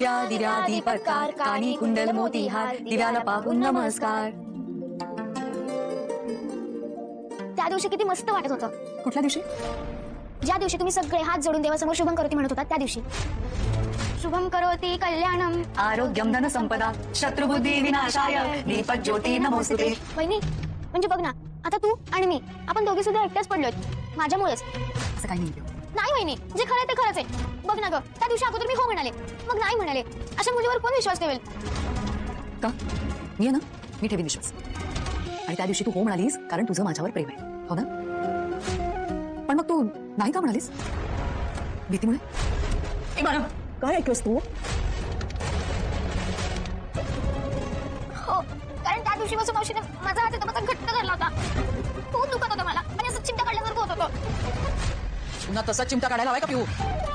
दिव्या दिव्या दीपत्कार कानी कुंडल मोती हार दिव्याला पाहून नमस्कार. त्या दिवशी किती मस्त वाटत होतं. कुठल्या दिवशी? ज्या दिवशी तुम्ही सगळे हात जोडून देवासमोर शुभम करोती म्हणत होता त्या दिवशी. शुभम करोती कल्याणम. आरोग्यम धन संपदा शत्रुबुद्धी विनाशाय दीपक ज्योती नमोस्तुते. वहिनी म्हणजे बघ ना आता तू आणि मी आपण दोघे सुद्धा एकट्याच पडलोय माझ्यामुळेच. असं काही नाही. नाही वहिनी जे खरं आहे ते खरंच आहे. बघ ना ग त्या दिवशी अगोदर मी हो म्हणाले. मग नाही म्हणाले. अशा मुलीवर कोण विश्वास ठेवेल? का? मी ना? मी ठेवीन विश्वास. आणि त्या दिवशी तू हो म्हणालीस कारण तुझं माझ्यावर प्रेम आहे. हो ना? पण मग तू नाही का म्हणालीस? भीतीमुळे? काय ऐकलंस तू? हो कारण त्या दिवशी बसून मावशीने माझा हात एकदम घट्ट धरला होता. खूप दुखत होतं मला. आणि असं चिमटा काढल्यासारखं होत होतं. पुन्हा तसा चिमटा काढायला हवाय का पिऊ?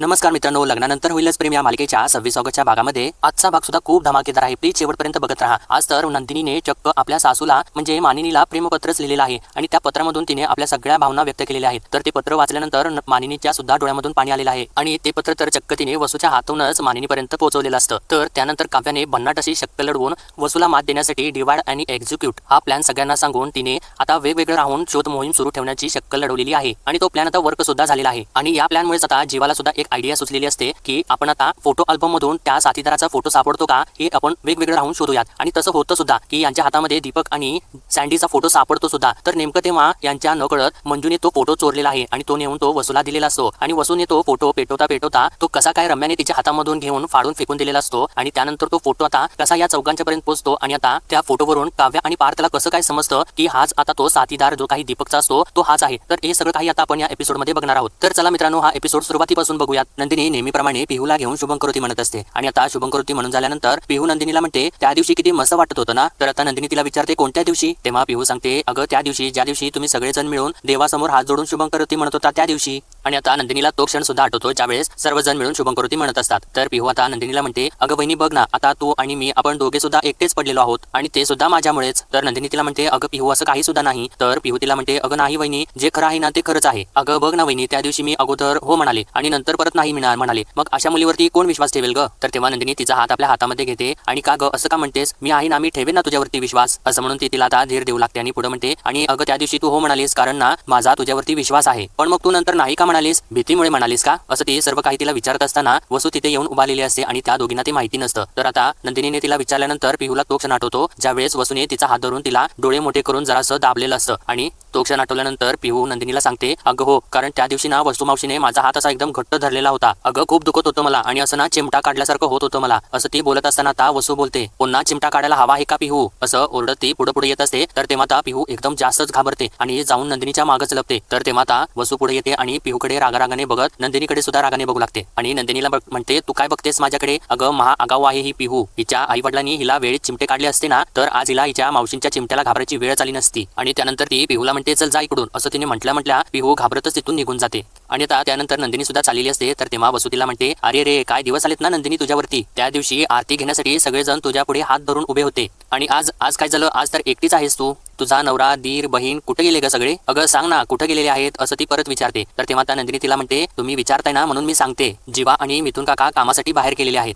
नमस्कार मित्रांनो लग्नानंतर होईलच प्रेम या मालिकेच्या सव्वीस ऑगस्टच्या भागामध्ये. आजचा भाग सुद्धा खूप धमाकेदार आहे. प्लीज शेवटपर्यंत बघत राहा. आज तर नंदिनीने चक्क आपल्या सासूला म्हणजे मानिनीला प्रेमपत्रच लिहिलेलं आहे आणि त्या पत्रामधून तिने आपल्या सगळ्या भावना व्यक्त केलेल्या आहेत. तर ते पत्र वाचल्यानंतर न- मानिनीच्या सुद्धा डोळ्यामधून पाणी आलेलं आहे आणि ते पत्र तर चक्क तिने वसूच्या हातूनच मानिनीपर्यंत पोहोचवलेलं असतं. तर त्यानंतर काव्याने भन्नाट अशी शक्कल लढवून वसूला मात देण्यासाठी डिवाइड आणि एक्झिक्यूट हा प्लॅन सगळ्यांना सांगून तिने आता वेगवेगळं राहून शोध मोहीम सुरू ठेवण्याची शक्कल लढवलेली आहे आणि तो प्लॅन आता वर्क सुद्धा झालेला आहे. आणि या प्लॅनमुळेच आता जीवाला सुद्धा एक आयडिया सुचलेली असते की आपण आता फोटो अल्बम मधून त्या साथीदाराचा फोटो सापडतो का हे आपण वेगवेगळं राहून शोधूयात. आणि तसं होतं सुद्धा की यांच्या हातामध्ये दीपक आणि सँडीचा फोटो सापडतो सुद्धा. तर नेमकं तेव्हा यांच्या नकळत मंजूने तो फोटो चोरलेला आहे आणि तो नेऊन तो वसूला दिलेला असतो. आणि वसूने तो फोटो पेटवता पेटवता तो कसा काय रम्याने तिच्या हातामधून घेऊन फाडून फेकून दिलेला असतो आणि त्यानंतर तो फोटो आता कसा या चौघांच्या पर्यंत पोहोचतो आणि आता त्या फोटोवरून काव्या आणि पार्थला कसं काय समजतं की हाच आता तो साथीदार जो काही दीपकचा असतो तो हाच आहे. तर हे सगळं काही आता आपण या एपिसोडमध्ये बघणार आहोत. तर चला मित्रांनो हा एपिसोड सुरुवातीपासून बघूया. बघूयात नंदिनी नेहमीप्रमाणे पिहूला घेऊन शुभंकरोती म्हणत असते. आणि आता शुभंकरोती म्हणून झाल्यानंतर पिहू नंदिनीला म्हणते त्या दिवशी किती मस्त वाटत होतं ना? तर आता नंदिनी तिला विचारते कोणत्या दिवशी? तेव्हा पिहू सांगते अगं त्या दिवशी ज्या दिवशी तुम्ही सगळेजण मिळून देवासमोर हात जोडून शुभंकरोती म्हणत होता त्या दिवशी. आणि आता नंदिनीला तो क्षण सुद्धा आठवतो ज्यावेळेस सर्वजण मिळून शुभंकरोती म्हणत असतात. तर पिहू आता नंदिनीला म्हणते अगं बहिणी बघ ना आता तू आणि मी आपण दोघे सुद्धा एकटेच पडलेलो आहोत. आणि ते सुद्धा माझ्यामुळेच. तर नंदिनी तिला म्हणते अगं पिहू असं काही सुद्धा नाही. तर पिहू तिला म्हणते अगं नाही वहिनी जे खरं आहे ना ते खरंच आहे. अगं बघ ना वहिनी त्या दिवशी मी अगोदर हो म्हणाले. आणि नंतर परत नाही मिळणार म्हणाले. मग अशा मुलीवरती कोण विश्वास ठेवेल ग? तर तेव्हा नंदिनी तिचा हात आपल्या हातामध्ये घेते आणि का ग असं का म्हणतेस? मी आहे ना मी ठेवेन ना तुझ्यावरती विश्वास? असं म्हणून ती तिला आता धीर देऊ लागते आणि पुढे म्हणते आणि अगं त्या दिवशी तू हो म्हणालीस कारण ना माझा तुझ्यावरती विश्वास आहे. पण मग तू नंतर नाही का म्हणालीस? भीतीमुळे म्हणालीस का? असं ती सर्व काही तिला विचारत असताना वसू तिथे येऊन उभारलेली असते आणि त्या दोघींना ते माहिती नसतं. तर आता नंदिनीने तिला विचारल्यानंतर पिहूला तो क्षण आठवतो ज्यावेळेस वसूने तिचा हात धरून तिला डोळे मोठे करून जरासं दाबलेलं असतं आणि तो क्षण आठवल्यानंतर पिहू नंदिनीला सांगते अगं हो कारण त्या दिवशी ना वस्तुमावशीने माझा हात असा एकदम घट्ट धरलेला होता. अगं खूप दुखत होतं मला आणि असं ना चिमटा काढल्यासारखं होत होतं मला. असं ती बोलत असताना आता वसू बोलते पुन्हा चिमटा काढायला हवा आहे का पिहू? असं ओरडत ती पुढे पुढे येत असते तर तेव्हा आता पिहू एकदम जास्तच घाबरते आणि जाऊन नंदिनीच्या मागच लपते तर तेव्हा आता वसू पुढे येते आणि पिहूकडे रागारागाने बघत नंदिनीकडे सुद्धा रागाने बघू लागते. आणि नंदिनीला बघ- म्हणते तू काय बघतेस माझ्याकडे? अगं महा आगाऊ आहे ही पिहू. हिच्या आई वडिलांनी हिला वेळेत चिमटे काढले असते ना तर आज हिला हिच्या मावशींच्या चिमट्याला घाबरायची वेळ आली नसती. आणि त्यानंतर ती पिहूला म्हणते चल जा इकडून. असं तिने म्हटल्या म्हटल्या पिहू घाबरतच तिथून निघून जाते. आणि आता त्यानंतर नंदिनी सुद्धा चाललेली असते तर तेव्हा वसुतीला तिला म्हणते अरे रे काय दिवस आलेत ना नंदिनी तुझ्यावरती? त्या दिवशी आरती घेण्यासाठी सगळेजण तुझ्या पुढे हात धरून उभे होते. आणि आज आज काय झालं? आज तर एकटीच आहेस तू. तुझा नवरा दीर बहीण कुठे गेले ग सगळे? अगं सांग ना कुठे गेलेले आहेत? असं ती परत विचारते. तर तेव्हा त्या नंदिनी तिला म्हणते तुम्ही विचारताय ना म्हणून मी सांगते. जीवा आणि मिथून काका कामासाठी बाहेर गेलेले आहेत.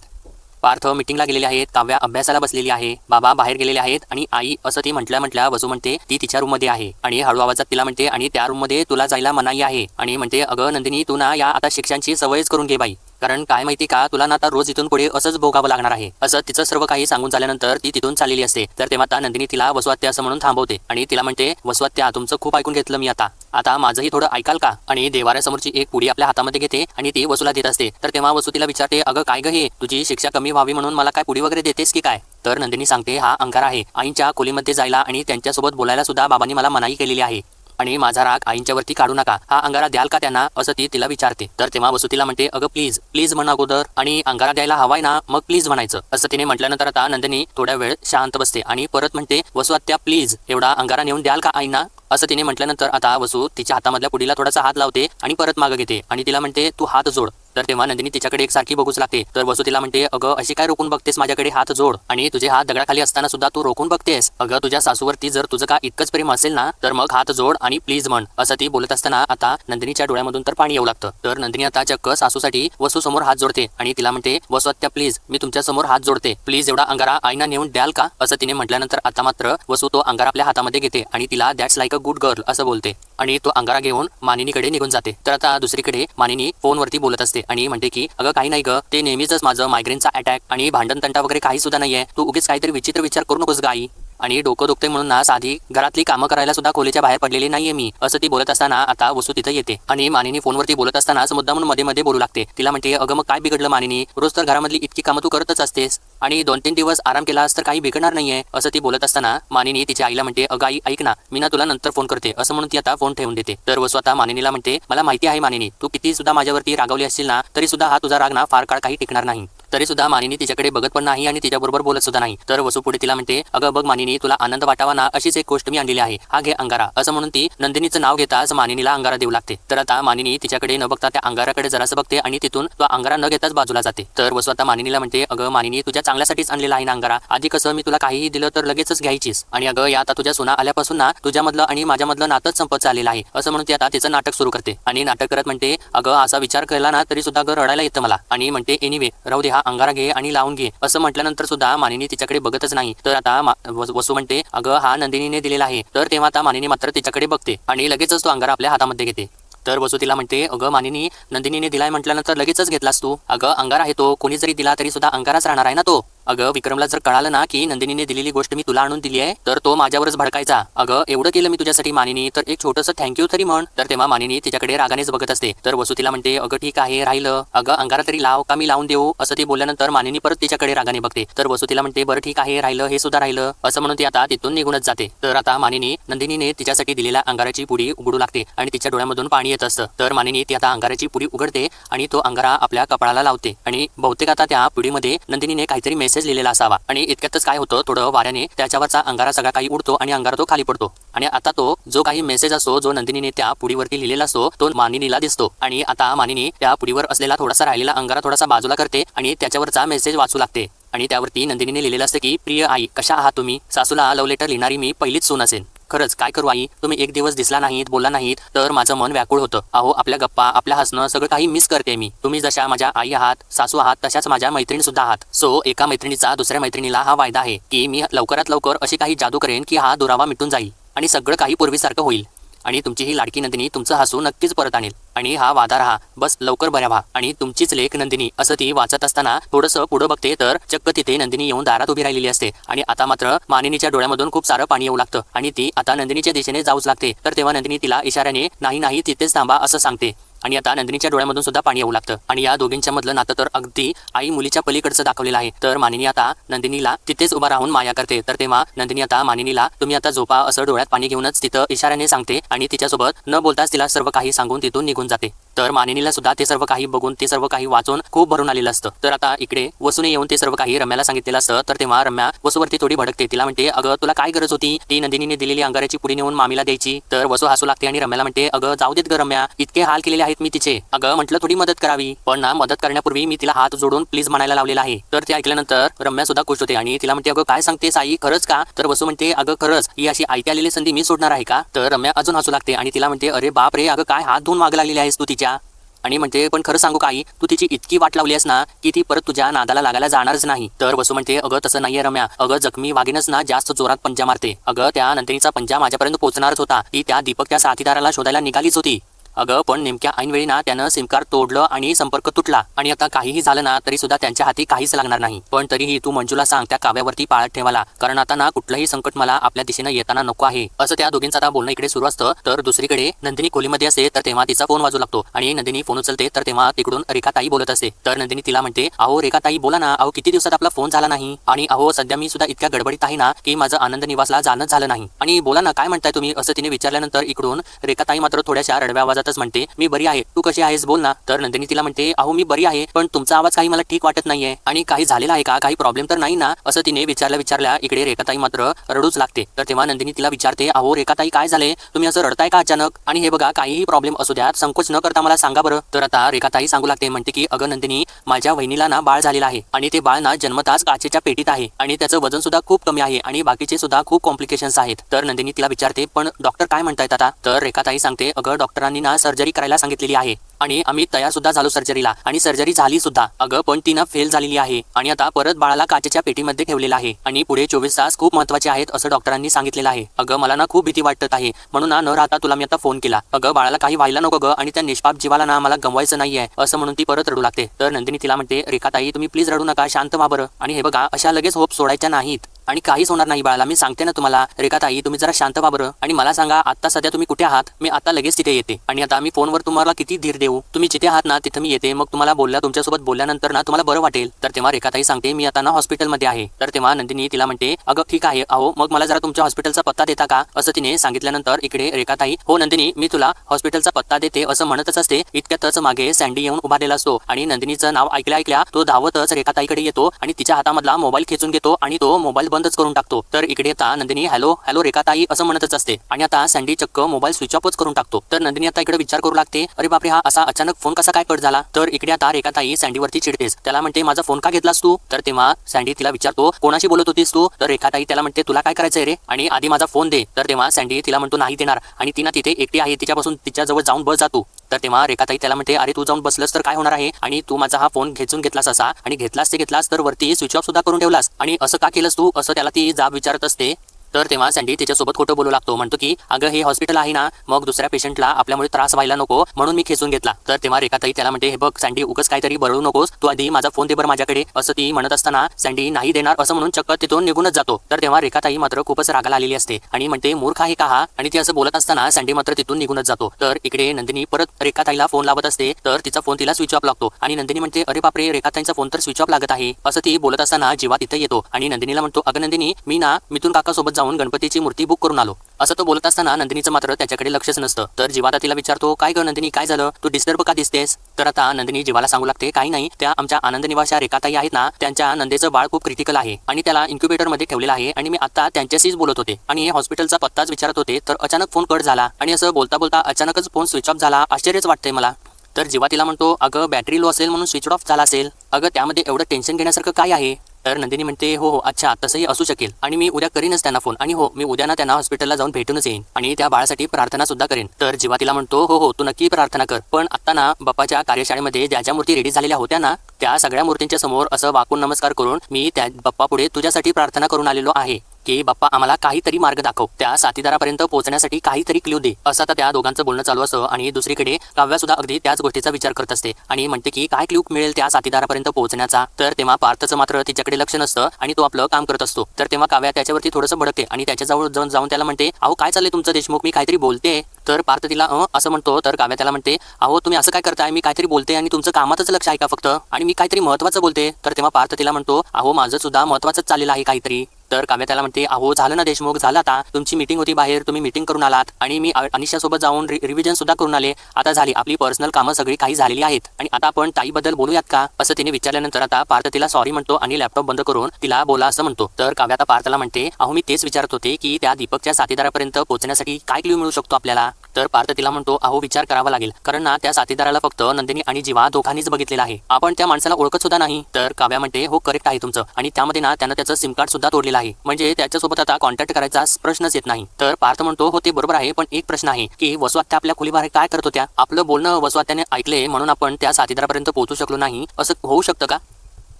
पार्थ मीटिंगला गेलेले आहेत काव्या अभ्यासाला बसलेली आहे बाबा बाहेर गेलेले आहेत आणि आई असं ती म्हटल्या म्हटल्या वसू म्हणते ती तिच्या रूममध्ये आहे. आणि हळू आवाजात तिला म्हणते आणि त्या रूममध्ये तुला जायला मनाई आहे. आणि म्हणते अगं नंदिनी तू ना या आता शिक्षांची सवयच करून घे बाई. कारण काय माहिती का तुला ना आता रोज इथून पुढे असंच भोगावं लागणार आहे. असं तिचं सर्व काही सांगून झाल्यानंतर ती तिथून चाललेली असते. तर तेव्हा आता नंदिनी तिला वसवात्या असं म्हणून थांबवते आणि तिला म्हणते वसवात्या तुमचं खूप ऐकून घेतलं मी आता. आता माझंही थोडं ऐकाल का? आणि देवाऱ्यासमोरची एक पुडी आपल्या हातामध्ये घेते आणि ती वसूला देत असते. तर तेव्हा वसू तिला विचारते अगं काय ग हे? तुझी शिक्षा कमी व्हावी म्हणून मला काय पुडी वगैरे देतेस की काय? तर नंदिनी सांगते हा अंगार आहे. आईच्या खोलीमध्ये जायला आणि त्यांच्यासोबत बोलायला सुद्धा बाबांनी मला मनाई केलेली आहे. आणि माझा राग आईंच्या वरती काढू नका. हा अंगारा द्याल का त्यांना? असं ती तिला विचारते. तर तेव्हा वसुतीला तिला म्हणते अगं प्लीज प्लीज म्हण अगोदर. आणि अंगारा द्यायला हवाय ना मग प्लीज म्हणायचं. असं तिने म्हटल्यानंतर आता नंदिनी थोड्या वेळ शांत बसते आणि परत म्हणते वसू आत्या प्लीज एवढा अंगारा नेऊन द्याल का आईंना? असं तिने म्हटल्यानंतर आता वसू तिच्या हातामधल्या पुडीला थोडासा हात लावते आणि परत मागं घेते. आणि तिला म्हणते तू हात जोड. तर तेव्हा नंदिनी तिच्याकडे एकसारखी बघूच लागते. तर वसू तिला म्हणते अगं अशी काय रोखून बघतेस माझ्याकडे हात जोड आणि तुझे हात दगडाखाली असताना सुद्धा तू रोखून बघतेस. अगं तुझ्या सासूवरती जर तुझं का इतकंच प्रेम असेल ना तर मग हात जोड आणि प्लीज म्हण. असं ती बोलत असताना आता नंदिनीच्या डोळ्यामधून तर पाणी येऊ लागतं. तर नंदिनी आता चक्क सासूसाठी वसू समोर हात जोडते आणि तिला म्हणते वसू आत्या प्लीज मी तुमच्यासमोर हात जोडते. प्लीज एवढा अंगारा आईना नेऊन द्याल का? असं तिने म्हटल्यानंतर आता मात्र वसू तो अंगारा आपल्या हातामध्ये घेते आणि तिला that's like a good girl असं बोलते. आणि तो अंगारा घेऊन मानिनीकडे निघून जाते. तर आता दुसरीकडे मानिनी फोनवरती बोलत असते आणि म्हणते की अगं काही नाही ग. ते नेहमीच माझं मायग्रेनचा अटॅक आणि भांडण तंटा वगैरे काही सुद्धा नाहीये. तू उगीच काहीतरी विचित्र विचार करू नकोस गाई आणि डोकं दुखते म्हणून ना साधी घरातली कामं करायला सुद्धा खोलीच्या बाहेर पडलेली नाहीये मी असं ती बोलत असताना आता वसू तिथं येते. आणि मानिनी फोनवरती बोलत असतानाच मुद्दा म्हणून मध्ये मध्ये बोलू लागते. तिला म्हणते अगं मग काय बिघडलं मानिनी? रोज तर घरामधली इतकी कामं तू करतच असतेस. आणि दोन तीन दिवस आराम केलास तर काही बिघडणार नाहीये असं ती बोलत असताना मानिनी तिच्या आईला म्हणते अगं आई ऐक ना मी ना तुला नंतर फोन करते असं म्हणून ती आता फोन ठेवून देते. तर वसू आता मानिनीला म्हणते मला माहिती आहे मानिनी तू किती सुद्धा माझ्यावरती रागावली असशील ना तरी सुद्धा हा तुझा राग ना फार काळ काही टिकणार नाही. तरी सुद्धा मानिनी तिच्याकडे बघत पण नाही आणि तिच्याबरोबर बोलत सुद्धा नाही. तर वसू पुढे तिला म्हणते अगं बघ मानिनी तुला आनंद वाटावा ना अशीच एक गोष्ट मी आणलेली आहे. हा घे अंगारा. असं म्हणून ती नंदिनीचं नाव घेताच मानिनीला अंगारा देऊ लागते. तर आता मानिनी तिच्याकडे न बघता त्या अंगाराकडे जरासं बघते आणि तिथून तो अंगारा न घेताच बाजूला जाते. तर वसू आता मानिनीला म्हणते अगं मानिनी तुझ्या चांगल्यासाठीच आणलेला आहे ना अंगारा. आधी कसं मी तुला काहीही दिलं तर लगेचच घ्यायचीस. आणि अगं या आता तुझ्या सुना आल्यापासून ना तुझ्यामधलं आणि माझ्यामधलं नातंच संपत चाललेलं आहे. असं म्हणून ती आता तिचं नाटक सुरू करते. आणि नाटक करत म्हणते अगं असा विचार केला ना तरी सुद्धा अगं रडायला येतं मला. आणि म्हणते एनिवे राहू दे हा अंगारा घे आणि लावून घे. असं म्हटल्यानंतर सुद्धा मानिनी तिच्याकडे बघतच नाही. तर आता मा- वसू म्हणते अगं हा नंदिनीने दिलेला आहे. तर तेव्हा आता मानिनी मात्र तिच्याकडे बघते आणि लगेचच तो अंगारा आपल्या हातामध्ये घेते. तर वसू तिला म्हणते अगं मानिनी नंदिनीने दिलाय म्हटल्यानंतर लगेचच घेतलास तू. अगं अंगार आहे तो. कोणी जरी दिला तरी सुद्धा अंगाराच राहणार आहे ना तो. अगं विक्रमला जर कळालं ना की नंदिनीने दिलेली गोष्ट मी तुला आणून दिली आहे तर तो माझ्यावरच भडकायचा. अगं एवढं केलं मी तुझ्यासाठी मानिनी तर एक छोटंसं थँक्यू तरी म्हण. तर तेव्हा मानिनी तिच्याकडे रागानेच बघत असते. तर वसुतीला म्हणते अगं ठीक आहे राहिलं. अगं अंगारा तरी लाव का मी लावून देऊ? असं ती बोलल्यानंतर मानिनी परत तिच्याकडे रागाने बघते. तर वसुतीला म्हणते बरं ठीक आहे राहिलं हे सुद्धा राहिलं. असं म्हणून ती आता तिथून निघूनच जाते. तर आता मानिनी नंदिनीने तिच्यासाठी दिलेल्या अंगाराची पुडी उघडू लागते आणि तिच्या डोळ्यामधून पाणी येत असतं. तर मानिनी ती आता अंगाराची पुडी उघडते आणि तो अंगारा आपल्या कपाळाला लावते आणि बहुतेक आता त्या पुडीमध्ये नंदिनीने काहीतरी मेसेज लिहिलेला असावा. आणि इतक्यातच काय होतं थोडं वाऱ्याने त्याच्यावरचा अंगारा सगळा काही उडतो आणि अंगारा तो खाली पडतो. आणि आता तो जो काही मेसेज असतो जो नंदिनीने त्या पुडीवरती लिहिलेला असतो तो मानिनीला दिसतो. आणि आता मानिनी त्या पुडीवर असलेला थोडासा राहिलेला अंगारा थोडासा बाजूला करते आणि त्याच्यावरचा मेसेज वाचू लागते. आणि त्यावरती नंदिनीने लिहिलेलं असतं की प्रिय आई कशा आहात तुम्ही? सासूला लव लेटर लिहिणारी मी पहिलीच सून असेल खरंच काय करू आई? तुम्ही एक दिवस दिसला नाहीत बोलला नाहीत तर माझं मन व्याकुळ होतं. अहो आपल्या गप्पा आपल्या हसणं सगळं काही मिस करते मी. तुम्ही जशा माझ्या आई आहात सासू आहात तशाच माझ्या मैत्रिणी सुद्धा आहात. सो एका मैत्रिणीचा दुसऱ्या मैत्रिणीला हा वायदा आहे की मी लवकरात लवकर अशी काही जादू करेन की हा दुरावा मिटून जाईल आणि सगळं काही पूर्वीसारखं होईल. आणि तुमची ही लाडकी नंदिनी तुमचं हसू नक्कीच परत आणेल. आणि हा वादा राहा. बस लवकर बऱ्या व्हा. आणि तुमचीच लेख नंदिनी असं ती वाचत असताना थोडंसं पुढं बघते तर चक्क तिथे नंदिनी येऊन दारात उभी राहिलेली असते. आणि आता मात्र मानिनीच्या डोळ्यामधून खूप सारं पाणी येऊ लागतं. आणि ती आता नंदिनीच्या दिशेने जाऊच लागते. तर तेव्हा नंदिनी तिला इशाऱ्याने नाही नाही तिथेच थांबा असं सांगते. आणि आता नंदिनीच्या डोळ्यामधून सुद्धा पाणी येऊ लागतं. आणि या दोघींच्या मधलं नातं तर अगदी आई मुलीच्या पलीकडचं दाखवलेलं आहे. तर मानिनी आता नंदिनीला तिथेच उभा राहून माया करते. तर तेव्हा नंदिनी आता मानिनीला तुम्ही आता झोपा असं डोळ्यात पाणी घेऊनच तिथं इशाऱ्याने सांगते आणि तिच्यासोबत न बोलताच तिला सर्व काही सांगून तिथून निघून जाते. तर मानिनीला सुद्धा ते सर्व काही बघून ते सर्व काही वाचून खूप भरून आलेलं असतं. तर आता इकडे वसूने येऊन ते सर्व काही रम्याला सांगितलेलं असतं. तर तेव्हा रम्या वसूवरती थोडी भडकते. तिला म्हणते अगं तुला काय गरज होती? ती नंदिनीने दिलेली अंगाराची पुढे नेऊन मामीला द्यायची. तर वसू हसू लागते आणि रम्याला म्हणते अगं जाऊ देत ग रम्या. इतके हाल केलेले आहेत मी तिचे. अगं म्हटलं थोडी मदत करावी. पण ना मदत करण्यापूर्वी मी तिला हात जोडून प्लीज म्हणायला लावलेला आहे. तर ते ऐकल्यानंतर रम्या सुद्धा खुश होते आणि तिला म्हणते अगं काय सांगते साई? खरंच का? तर वसू म्हणते अगं खरंच. ही अशी ऐती आलेली संधी मी सोडणार आहे का? तर रम्या अजून हसू लागते आणि तिला म्हणते अरे बाप रे अगं काय हात धुवून माग लागलेली आहेस तू तिच्या आणि म्हणते पण खरं सांगू काही तू तिची इतकी वाट लावली आहेस ना की ती परत तुझ्या नादाला लागायला जाणारच नाही. तर वसू म्हणते अगं तसं नाहीये रम्या. अगं जखमी वाघीनच ना जास्त जोरात पंजा मारते. अगं त्या नंदिनीचा पंजा माझ्यापर्यंत पोहोचणारच होता. ती त्या दीपक त्या साथीदाराला शोधायला निघालीच होती. अगं पण नेमक्या ऐनवेळी ना त्यानं सिम कार्ड तोडलं आणि संपर्क तुटला. आणि आता काहीही झालं ना तरी सुद्धा त्यांच्या हाती काहीच लागणार नाही. पण तरीही तू मंजूला सांग त्या काव्यावरती पाळत ठेवाला कारण आता ना कुठलंही संकट मला आपल्या दिशेनं येताना नको आहे. असं त्या दोघींचं आता बोलणं इकडे सुरू असतं. तर दुसरीकडे नंदिनी खोलीमध्ये असते तर तेव्हा तिचा फोन वाजू लागतो. आणि नंदिनी फोन उचलते तर तेव्हा तिकडून रेखाताई बोलत असते. तर नंदिनी तिला म्हणते अहो रेखाताई बोला ना. अहो किती दिवसात आपला फोन झाला नाही? आणि अहो सध्या मी सुद्धा इतक्या गडबडीत आहे ना की माझं आनंद निवासला जाणंच झालं नाही. आणि बोला ना काय म्हणताय तुम्ही? असं तिने विचारल्यानंतर इकडून रेखाताई मात्र थोड्याशा रडव्या आवाजात आवाजातच म्हणते मी बरी आहे. तू कशी आहेस? बोल ना. तर नंदिनी तिला म्हणते अहो मी बरी आहे पण तुमचा आवाज काही मला ठीक वाटत नाहीये आणि काही झालेला आहे का? काही प्रॉब्लेम तर नाही ना? असं तिने विचारल्या विचारल्या इकडे रेखाताई मात्र रडूच लागते. तर तेव्हा नंदिनी तिला विचारते अहो रेखाताई काय झाले? तुम्ही असं रडताय का अचानक? आणि हे बघा काहीही प्रॉब्लेम असू द्या संकोच न करता मला सांगा बरं. तर आता रेखाताई सांगू लागते म्हणते की अगं नंदिनी माझ्या वहिनीला ना बाळ झालेलं आहे आणि ते बाळ ना जन्मताच काचेच्या पेटीत आहे आणि त्याचं वजन सुद्धा खूप कमी आहे आणि बाकीचे सुद्धा खूप कॉम्प्लिकेशन्स आहेत. तर नंदिनी तिला विचारते पण डॉक्टर काय म्हणतायत आता? तर रेखाताई सांगते अगं डॉक्टरांनी ना सर्जरी करायला सांगितलेली आहे. आणि आम्ही तयार सुद्धा झालो सर्जरीला. आणि सर्जरी झाली सुद्धा. अगं पण ती ना फेल झालेली आहे. आणि आता परत बाळाला काचेच्या पेटीमध्ये ठेवलेलं आहे. आणि पुढे चोवीस तास खूप महत्त्वाचे आहेत असं डॉक्टरांनी सांगितलेलं आहे. अगं मला ना खूप भीती वाटत आहे. म्हणून ना न राहता तुला मी आता फोन केला. अगं बाळाला काही व्हायला नको ग. आणि त्या निष्पाप जीवाला ना मला गमवायचं नाहीये. असं म्हणून ती परत रडू लागते. तर नंदिनी तिला म्हणते रेखाताई तुम्ही प्लीज रडू नका. शांत व्हा बरं. आणि हे बघा अशा लगेच होप सोडायच्या नाहीत. आणि काहीच होणार नाही बाळाला. मी सांगते ना तुम्हाला. रेखाताई तुम्ही जरा शांत बाबर बरं. आणि मला सांगा आता सध्या तुम्ही कुठे आहात? मी आता लगेच तिथे येते. आणि आता मी फोनवर तुम्हाला किती धीर देऊ? तुम्ही जिथे आहात ना तिथे मी येते. मग तुम्हाला बोलल्या तुमच्यासोबत बोलल्यानंतर ना तुम्हाला बरं वाटेल. तर तेव्हा रेखाताई सांगते मी आता ना हॉस्पिटलमध्ये आहे. तर तेव्हा नंदिनी तिला म्हणते अगं ठीक आहे. अहो मग मला जरा तुमच्या हॉस्पिटलचा पत्ता देता का? असं तिने सांगितल्यानंतर इकडे रेखाताई हो नंदिनी मी तुला हॉस्पिटलचा पत्ता देते. असं म्हणतच असते. इतक्यातच मागे सँडी येऊन उभारलेला असतो. आणि नंदिनीचं नाव ऐकल्या ऐकल्या तो धावतच रेखाताईकडे येतो आणि तिच्या हातामधला मोबाईल खेचून घेतो आणि तो मोबाईल बंद बंदच करून टाकतो. तर इकडे आता नंदिनी हॅलो हॅलो रेखाताई असं म्हणतच असते. आणि आता सँडी चक्क मोबाईल स्विच ऑफच करून टाकतो. तर नंदिनी आता इकडे विचार करू लागते अरे बापरे हा असा अचानक फोन कसा काय कट झाला? तर इकडे आता रेखाताई सँडीवरती चिडतेस त्याला म्हणते माझा फोन का घेतलास तू? तर तेव्हा सँडी तिला विचारतो कोणाशी बोलत होतीस तू? तर रेखाताई त्याला म्हणते तुला काय करायचंय रे? आणि आधी माझा फोन दे. तर तेव्हा सँडी तिला म्हणतो नाही देणार. आणि ती ना तिथे एकटी आहे तिच्यापासून तिच्या जवळ जाऊन बस जातो तर तेव्हा रेखाताई त्याला म्हणते अरे तू जाऊन बसलस तर काय होणार आहे? आणि तू माझा हा फोन घेचून घेतलास असा आणि घेतलास ते घेतलास तर वरती स्विच ऑफ सुद्धा करून ठेवलास. आणि असं का केलंस तू? असं त्याला ती जाब विचारत असते. तर तेव्हा सँडी तिच्यासोबत खोटं बोलू लागतो. म्हणतो की अगं हे हॉस्पिटल आहे ना मग दुसऱ्या पेशंटला आपल्यामुळे त्रास व्हायला नको म्हणून मी खेचून घेतला. तर तेव्हा रेखाताई त्याला म्हणते हे बघ सँडी उगच काहीतरी बरळू नकोस. तू आधी माझा फोन दे बरं माझ्याकडे. असं ती म्हणत असताना सँडी नाही देणार असं म्हणून चक्क तिथून निघूनच जातो. तर तेव्हा रेखाताई मात्र खूपच रागाला आलेली असते आणि म्हणते मूर्ख आहे का हा? आणि ती असं बोलत असताना सँडी मात्र तिथून निघूनच जातो. तर इकडे नंदिनी परत रेखाताईला फोन लावत असते. तर तिचा फोन तिला स्विच ऑफ लागतो आणि नंदिनी म्हणते अरे बापरे रेखाताईंचा फोन तर स्विच ऑफ लागत आहे. असं ती बोलत असताना जीवा तिथे येतो आणि नंदिनीला म्हणतो अगं नंदिनी मी ना मिथून काकासोबत जाऊन गणपतीची मूर्ती बुक करून आलो. असं तो बोलत असताना नंदिनीचं मात्र त्याच्याकडे लक्षच नसतं. तर जीवाता तिला विचारतो काय ग नंदिनी काय झालं? तू डिस्टर्ब का दिसतेस? तर आता नंदिनी जीवाला सांगू लागते काही नाही. त्या आमच्या आनंद निवाशा रेखाताई आहेत ना त्यांच्या नंदेचं बाळ खूप क्रिटिकल आहे आणि त्याला इन्क्युबेटरमध्ये ठेवलेलं आहे आणि मी आता त्यांच्याशीच बोलत होते आणि हॉस्पिटलचा पत्ताच विचारत होते तर अचानक फोन कट झाला आणि असं बोलता बोलता अचानकच फोन स्विच ऑफ झाला. आश्चर्यच वाटतंय मला. तर जेव्हा तिला म्हणतो अगं बॅटरी लो असेल म्हणून स्विच ऑफ झाला असेल. अगं त्यामध्ये एवढं टेन्शन घेण्यासारखं काय आहे? तर नंदिनी म्हणते हो हो अच्छा तसंही असू शकेल. आणि मी उद्या करीनच त्यांना फोन आणि हो मी उद्या ना त्यांना हॉस्पिटलला जाऊन भेटूनच येईन. आणि त्या बाळासाठी प्रार्थना सुद्धा करेन. तर जेव्हा तिला म्हणतो हो हो तू नक्की प्रार्थना कर. पण आता ना बाप्पाच्या कार्यशाळेमध्ये ज्या ज्या मूर्ती रेडी झालेल्या होत्या ना त्या सगळ्या मूर्तींच्या समोर असं वाकून नमस्कार करून मी त्या बाप्पा पुढे तुझ्यासाठी प्रार्थना करून आलेलो आहे. की बाप्पा आम्हाला काहीतरी मार्ग दाखव. त्या साथीदारापर्यंत पोहोचण्यासाठी काहीतरी क्ल्यू दे. असं आता त्या दोघांचं बोलणं चालू असतं आणि दुसरीकडे काव्या सुद्धा अगदी त्याच गोष्टीचा विचार करत असते आणि म्हणते की काय क्ल्यू मिळेल त्या साथीदारापर्यंत पोहोचण्याचा? तर तेव्हा पार्थचं मात्र तिच्याकडे लक्ष नसतं आणि तो आपलं काम करत असतो. तर तेव्हा काव्या त्याच्यावरती थोडंसं भडकते आणि त्याच्याजवळ जाऊन जाऊन त्याला म्हणते अहो काय चाललंय तुमचं देशमुख? मी काहीतरी बोलते. तर पार्थ तिला अं? असं म्हणतो. तर काव्या त्याला म्हणते अहो तुम्ही असं काय करताय? मी काहीतरी बोलते आणि तुमचं कामातच लक्ष आहे का फक्त? आणि मी काहीतरी महत्वाचं बोलते. तर तेव्हा पार्थ तिला म्हणतो अहो माझं सुद्धा महत्वाचंच चाललेलं आहे काहीतरी. तर काव्या त्याला म्हणते अहो झालं ना देशमुख झालं आता. तुमची मीटिंग होती बाहेर तुम्ही मीटिंग करून आलात. आणि मी अनिशासोबत जाऊन रिव्हिजन सुद्धा करून आले. आता झाली आपली पर्सनल कामं सगळी काही झालेली आहेत. आणि आता आपण ताईबद्दल बोलूयात का? असं तिने विचारल्यानंतर आता पार्थ तिला सॉरी म्हणतो आणि लॅपटॉप बंद करून तिला बोला असं म्हणतो. तर काव्या आता पार्थला म्हणते अहो मी तेच विचारत होते की त्या दीपकच्या साथीदारापर्यंत पोहोचण्यासाठी काय क्ल्यू मिळू शकतो आपल्याला? तर पार्थ तिला म्हणतो अहो विचार करावा लागेल. कारण ना त्या साथीदाराला फक्त नंदिनी आणि जीवा दोघांनीच बघितलेला आहे. आपण त्या माणसाला ओळखत सुद्धा नाही. तर काव्या म्हणते हो करेक्ट आहे तुमचं. आणि त्यामध्ये ना त्यानं त्याचं सिम कार्ड सुद्धा तोडलेलं आहे. म्हणजे त्याच्यासोबत आता कॉन्टॅक्ट करायचा प्रश्नच येत नाही. तर पार्थ म्हणतो हो ते बरोबर आहे पण एक प्रश्न आहे की वसवात्या आपल्या खोलीबाहेर काय करत होत्या? आपलं बोलणं वसवात्याने ऐकले म्हणून आपण त्या साथीदारापर्यंत पोहोचू शकलो नाही. असं होऊ शकतं का?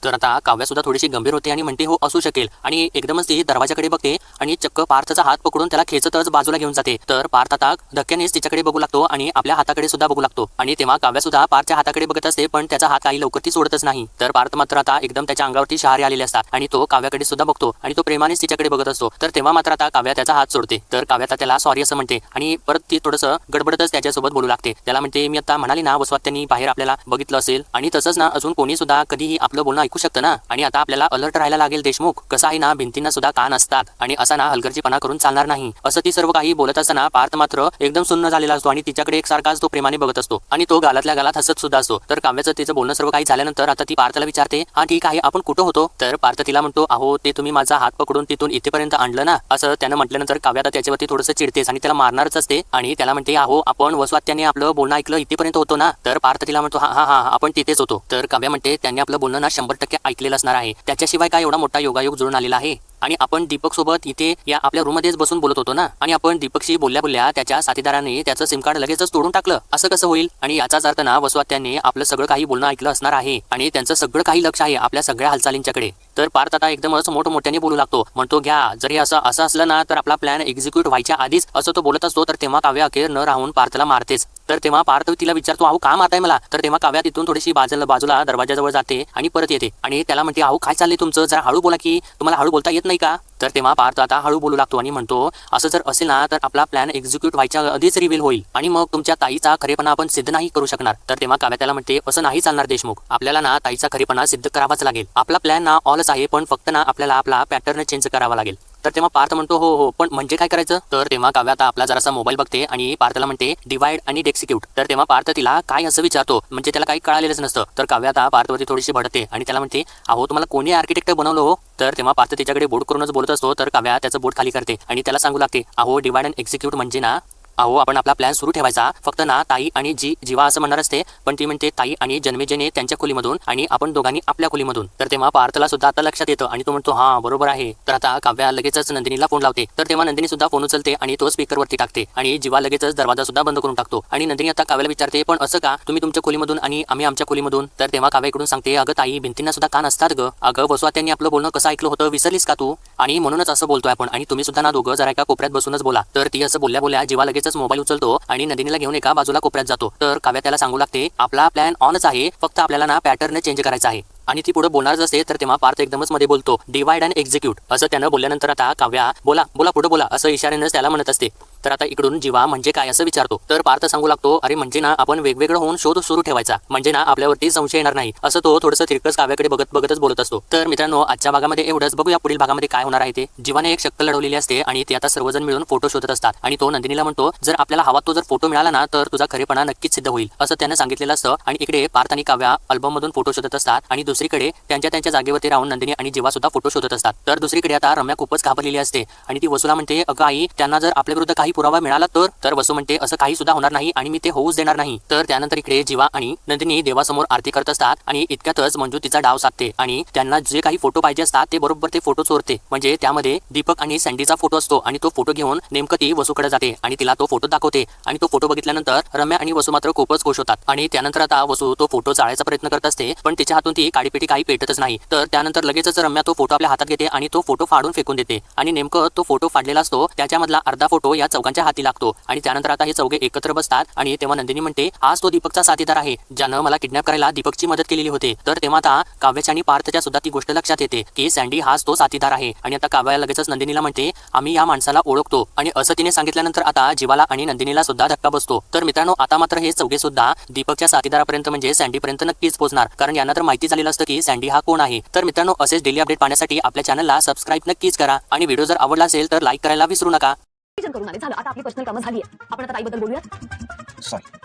तर आता काव्यासुद्धा थोडीशी गंभीर होते आणि म्हणते हो असू शकेल. आणि एकदमच ती दरवाजाकडे बघते आणि चक्क पार्थचा हात पकडून त्याला खेचतच बाजूला घेऊन जाते. तर पार्थ आता धक्क्यानेच तिच्याकडे बघू लागतो आणि आपल्या हाताकडे सुद्धा बघू लागतो. आणि तेव्हा काव्यासुद्धा पार्थच्या हाताकडे बघत असते पण त्याचा हात काही लवकर ती सोडतच नाही. तर पार्थ मात्र आता एकदम त्याच्या अंगावरती शहारे आलेले असतात आणि तो काव्याकडे सुद्धा बघतो आणि तो प्रेमानेच तिच्याकडे बघत असतो. तर तेव्हा मात्र आता काव्या त्याचा हात सोडते. तर काव्या आता त्याला सॉरी असं म्हणते आणि परत ती थोडंसं गडबडतच त्याच्यासोबत बोलू लागते. त्याला म्हणते मी आता म्हणाली ना वसवात त्यांनी बाहेर आपल्याला बघितलं असेल आणि तसंच ना अजून कोणी सुद्धा कधीही आपलं बोलणं ऐकू शकतं ना? आणि आता आपल्याला अलर्ट राहायला लागेल देशमुख. कसं आहे ना भिंतींना सुद्धा कान असतात आणि असा ना हलगर्जीपणा करून चालणार नाही. असं ती सर्व काही बोलत असताना पार्थ मात्र एकदम सुन्न झालेला असतो आणि तिच्याकडे एक सारखाच तो प्रेमाने बघत असतो. आणि तो गालातल्या गालात हसत सुद्धा असतो. तर काव्याचं तिचं बोलणं सर्व काही झाल्यानंतर आता ती पार्थला विचारते हा ठीक आहे आपण कुठं होतो? तर पार्थ तिला म्हणतो अहो ते तुम्ही माझा हात पकडून तिथून इथेपर्यंत आणलं ना? असं त्यानं म्हटल्यानंतर काव्या आता त्याच्यावरती थोडंसं चिडतेस आणि त्याला मारणारच असते. आणि त्याला म्हणते अहो आपण वसवात्याने आपलं बोलणं ऐकलं इथेपर्यंत होतो ना? तर पार्थ तिला म्हणतो हा हा हा आपण तिथेच होतो. तर काव्या म्हणते त्यांनी आपलं बोलणं ना शंभर टक्के ऐकलेलं असणार आहे. त्याच्याशिवाय काय एवढा मोठा योगायोग जुळून आलेला आहे? आणि आपण दीपक सोबत इथे या आपल्या रूम मध्येच बसून बोलत होतो ना? आणि आपण दीपकशी बोलल्या बोलल्या त्याच्या साथीदाराने त्याचं सिम कार्ड लगेचच तोडून टाकलं. असं कसं होईल? आणि याचाच अर्थ ना वसवात्याने आपलं सगळं काही बोलणं ऐकलं असणार आहे आणि त्यांचं सगळं काही लक्ष आहे आपल्या सगळ्या हालचालींच्याकडे. तर पार्थ आता एकदमच मोठमोठ्याने बोलू लागतो. म्हणतो घ्या जरी असं असं असलं ना तर आपला प्लॅन एक्झिक्यूट व्हायच्या आधीच असं तो बोलत असतो तर तेव्हा काव्या अखेर न राहून पार्थला मारतेच. तर तेव्हा पार्थ तिला विचारतो अहो का मारताय मला? तर तेव्हा काव्या तिथून थोडीशी बाजूला बाजूला दरवाजाजवळ जाते आणि परत येते. आणि त्याला म्हणते अहो काय चाललंय तुमचं? जरा हळू बोला की तुम्हाला हळू बोलता येत नाही का? तर तेव्हा पार्थ आता हळू बोलू लागतो आणि म्हणतो असं जर असेल ना तर आपला प्लॅन एक्झिक्यूट व्हायच्या आधीच रिव्हील होईल. आणि मग तुमच्या ताईचा खरेपणा आपण सिद्ध नाही करू शकणार. तर तेव्हा काव्या त्याला म्हणते असं नाही चालणार देशमुख. आपल्याला ना ताईचा खरेपणा सिद्ध करावाच लागेल. आपला प्लॅन ना ऑलच आहे पण फक्त ना आपल्याला आपला पॅटर्न चेंज करावा लागेल. तर तेव्हा पार्थ म्हणतो हो हो पण म्हणजे काय करायचं? तर तेव्हा काव्या आता आपला जरासा मोबाईल बघते आणि पार्थला म्हणते डिवाइड आणि डेक्सिक्यूट. तर तेव्हा पार्थ तिला काय असं विचारतो म्हणजे त्याला काही कळालेलंच नसतं. तर काव्या आता पार्थवरती थोडीशी भडते आणि त्याला म्हणते अहो तुम्हाला कोणी आर्किटेक्ट बनवलं हो? तर तेव्हा पार्थ तिच्याकडे बोट करूनच बोलत असतो तर काव्या त्याचं बोट खाली करते आणि त्याला सांगू लागते अहो डिवाइड अँड एक्झिक्यूट म्हणजे ना अहो आपण आपला प्लॅन सुरू ठेवायचा. फक्त ना ताई आणि जी जीवा असं म्हणणार असते पण ती म्हणते ताई आणि जन्मेजने त्यांच्या खोलीमधून आणि आपण दोघांनी आपल्या खोलीमधून. तर तेव्हा पार्थला सुद्धा आता लक्षात येतं आणि तो म्हणतो हा बरोबर आहे. तर आता काव्या लगेचच नंदिनीला फोन लावते. तर तेव्हा नंदिनी सुद्धा फोन उचलते आणि तो स्पीकरवरती टाकते आणि जीवा लगेचच दरवाजा सुद्धा बंद करून टाकतो. आणि नंदिनी आता काव्याला विचारते पण असं का? तुम्ही तुमच्या खोलीमधून आणि आम्ही आमच्या खोलीमधून? तर तेव्हा काव्या इकडून सांगते अगं ताई भिंतींना सुद्धा कान असतात ग? अगं बसवा त्यांनी आपलं बोलणं कसं ऐकलं होतं विसरलीस का तू? आणि म्हणूनच असं बोलतोय आपण. आणि तुम्ही सुद्धा ना दोघं जरा एका कोपऱ्यात बसूनच बोला. तर ती असं बोलल्या बोलल्या जीवा लगेचच मोबाईल उचलतो आणि नंदिनीला घेऊन एका बाजूला कोपऱ्यात जातो. तर काव्या त्याला सांगू लागते आपला प्लॅन ऑनच आहे. फक्त आपल्याला ना पॅटर्न चेंज करायचा आहे. आणि ती पुढे बोलणारच असते तर तेव्हा पार्थ एकदमच मध्ये बोलतो डिवाइड अँड एक्झिक्यूट असं त्यानं बोलल्यानंतर आता काव्या बोला बोला पुढे बोला असं इशाऱ्यानंच त्याला म्हणत असते. तर आता इकडून जीवा म्हणजे काय असं विचारतो. तर पार्थ सांगू लागतो अरे म्हणजे ना आपण वेगवेगळं होऊन शोध सुरू ठेवायचा. म्हणजे ना आपल्यावरती संशय येणार नाही. असं तो थोडंसं तिरकस काव्याकडे बघत बघतच बोलत असतो. तर मित्रांनो आजच्या भागामध्ये एवढंच. बघूया पुढील भागामध्ये काय होणार आहे ते. जीवाने एक शक्कल लढवलेली असते आणि ते आता सर्वजण मिळून फोटो शोधत असतात. आणि तो नंदिनीला म्हणतो जर आपल्याला हवा तो जर फोटो मिळाला ना तर तुझा खरेपणा नक्कीच सिद्ध होईल. असं त्यानं सांगितलेलं असतं. आणि इकडे पार्थ आणि काव्या अल्बम मधून फोटो शोधत असतात. आणि दुसरीकडे त्यांच्या त्यांच्या जागेवरती राहून नंदिनी आणि जीवा सुद्धा फोटो शोधत असतात. तर दुसरीकडे आता रम्या खूपच घाबरलेली असते आणि ती वसूला म्हणते अगं आई त्यांना जर आपल्या विरुद्ध काही पुरावा मिळाला तर? तर वसू म्हणते असं काही सुद्धा होणार नाही आणि मी ते होऊच देणार नाही. तर त्यानंतर इकडे जीवा आणि नंदिनी देवासमोर आरती करत असतात आणि इतक्यातच मंजू तिचा डाव साधते आणि त्यांना जे काही फोटो पाहिजे असतात ते बरोबर ते फोटो चोरते. म्हणजे त्यामध्ये दीपक आणि सँडीचा फोटो असतो आणि तो फोटो घेऊन नेमकं ती वसूकडे जाते आणि तिला तो फोटो दाखवते आणि तो फोटो बघितल्यानंतर रम्या आणि वसू मात्र खूपच खुश होतात. आणि त्यानंतर आता वसू तो फोटो चाळायचा प्रयत्न करत असते पण तिच्या हातून ती काडीपेटी काही पेटतच नाही. तर त्यानंतर लगेचच रम्या तो फोटो आपल्या हातात घेते आणि तो फोटो फाडून फेकून देते. आणि नेमकं तो फोटो फाडलेला असतो त्याच्यामधला अर्धा फोटो या चौघांच्या हाती लागतो. आणि त्यानंतर आता हे चौघे एकत्र बसतात आणि तेव्हा नंदिनी म्हणते आज तो दीपकचा साथीदार आहे ज्यानं मला किडनॅप करायला दीपकची मदत केलेली होती. तर तेव्हा आता काव्याच्या आणि पार्थच्या सुद्धा ती गोष्ट लक्षात येते की सँडी हाच तो साथीदार आहे. आणि आता काव्या लगेचच नंदिनीला म्हणते आम्ही या माणसाला ओळखतो. आणि असं तिने सांगितल्यानंतर आता जीवाला आणि नंदिनीला सुद्धा धक्का बसतो. तर मित्रांनो आता मात्र हे चौघे सुद्धा दीपकच्या साथीदारापर्यंत म्हणजे सँडीपर्यंत नक्कीच पोहोचणार. कारण यांना तर माहिती झालेलं असतं की सँडी हा कोण आहे. तर मित्रांनो असेच डेली अपडेट पाहण्यासाठी आपल्या चॅनलला सबस्क्राईब नक्कीच करा. आणि व्हिडिओ जर आवडला असेल तर लाईक करायला विसरू नका. विचार करून आले. झालं. आता आपली पर्सनल कामं झाली आहे आपण आता ताईबद्दल बोलूयात. सॉरी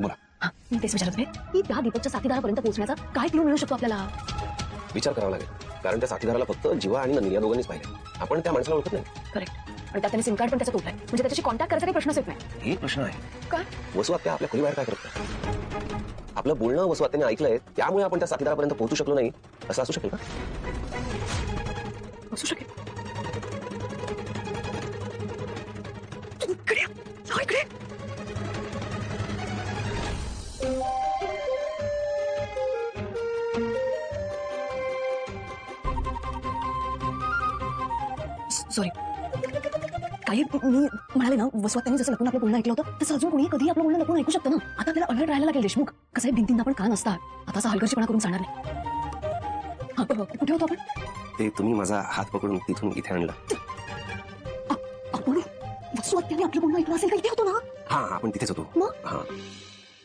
बोला. मी तेच विचारत होते. की त्या दीपकच्या साथीदारापर्यंत पोहोचण्याचा काय क्लू मिळू शकतो आपल्याला? विचार करावा लागेल. कारण त्या साथीदाराला फक्त जीवा आणि नंदिनी या दोघांनीच पाहिले. आपण त्या माणसाला ओळखत नाही. करेक्ट आणि त्याने सिम कार्ड पण त्याचा तोडलाय म्हणजे त्याच्याशी कॉन्टॅक्ट करायचा काही प्रश्नच येत नाही. हे प्रश्न आहे. काय वसू आपल्या खोलीबाहेर काय करत आपलं बोलणं वसू आत्याने ऐकलंय, त्यामुळे आपण त्या साथीदारापर्यंत पोहोचू शकलो नाही. असं असू शकेल का? असू शकेल. सॉरी. काही मी म्हणाले ना वसवात त्यांनी जसं लपून आपलं बोलणं ऐकलं होतं तसं अजून कोणी कधी आपलं बोलणं लपून ऐकू शकतं ना. आता आपल्याला अलर्ट राहायला लागेल देशमुख. कसं आहे भिंतींना पण कान असतात आता असा हलगर्जीपणा करून चालणार नाही. हा कुठे होतो आपण? ते तुम्ही माझा हात पकडून तिथून इथे आणलं. आपण त्यांनी आपलं बोलणं ऐकलं असेल तर इथे होतो ना? हा आपण तिथेच होतो. मग? हा.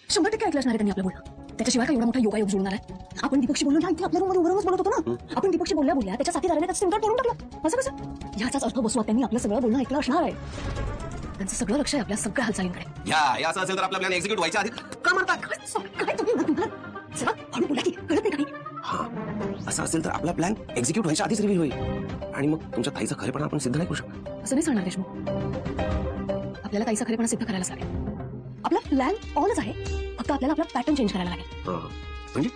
शंभर टक्के ऐकलं असणार आहे त्यांनी आपलं बोलणं. त्याच्याशिवाय काय एवढा मोठा योगायोग जुळणार आहे? आपण दीपकशी बोललो ना इथे आपल्या रूममध्ये उभं राहूनच बोलत होतो ना. आपण दीपकशी बोलल्या बोलल्या त्याच्या साथीदाराने त्याचं सिमकार करून टाकलं. असं कसं? याचाच अर्थ बसवा त्यांनी आपलं सगळं बोलणं ऐकलं असणार आहे. त्यांचं सगळं लक्ष आहे आपल्या सगळ्या हालचालींकडे. या या असं असेल तर आपला प्लॅन एक्झिक्यूट व्हायच्या आधी का मारतात काय तुम्ही ना तुम्हाला सगळं हळू बोला की कळत नाही काही. हा असं असेल तर आपला प्लॅन एक्झिक्यूट व्हायच्या आधीच रिव्हील होईल. आणि मग तुमच्या ताईचा खरेपणा आपण सिद्ध नाही करू शकत. असं नाही सांगणार देशमुख. आपल्याला काहीसा खरेपणा सिद्ध करायला लागेल. आपला प्लॅन ऑलच आहे. फक्त आपल्याला आपला पॅटर्न चेंज करायला लागेल. हा. म्हणजे?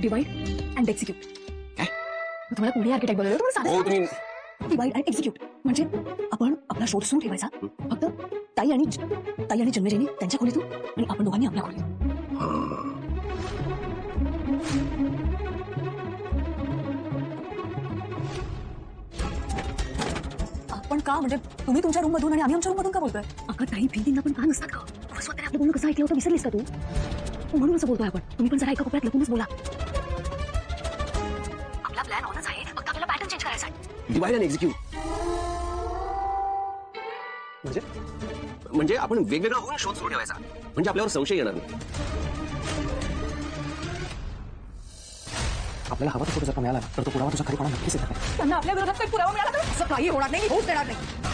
डिवाइड अँड एक्झिक्यूट काय? तुम्हाला कोणी आर्किटेक्ट बोलवलं तुम्हाला हो तुम्ही डिवाइड अँड एक्झिक्यूट म्हणजे आपण आपला शोध सुरू ठेवायचा. फक्त ताई आणि ताई आणि जन्मेजयनी त्यांच्या खोलीतून आणि आपण दोघांनी आपल्या खोलीतून. हा. का? म्हणजे तुम्ही तुमच्या रूम मधून आणि आम्ही आमच्या रूम मधून का बोलतोय? अगं ताई भीतींना पण का नसतात का? स्वतः आपलं बोलणं कसं ऐकलं होतं विसरलीस का तू? म्हणून असं बोलतोय आपण. तुम्ही पण जरा एका कोपऱ्यात लपूनच बोला. आपला प्लॅन ऑनच आहे. फक्त आपल्याला पॅटर्न चेंज करायचा आहे. डिवाइड अँड एक्झिक्यूट म्हणजे? म्हणजे आपण वेगवेगळा होऊन शोध सुरू ठेवायचा. म्हणजे आपल्यावर संशय येणार नाही. आपल्याला हवा तो फोटो जर मिळाला तर तो पुरावा तुझा खरेपणा नक्कीच येणार त्यांना आपल्या विरोधात काही पुरावा मिळाला तर असं काही होणार नाही होऊच देणार नाही.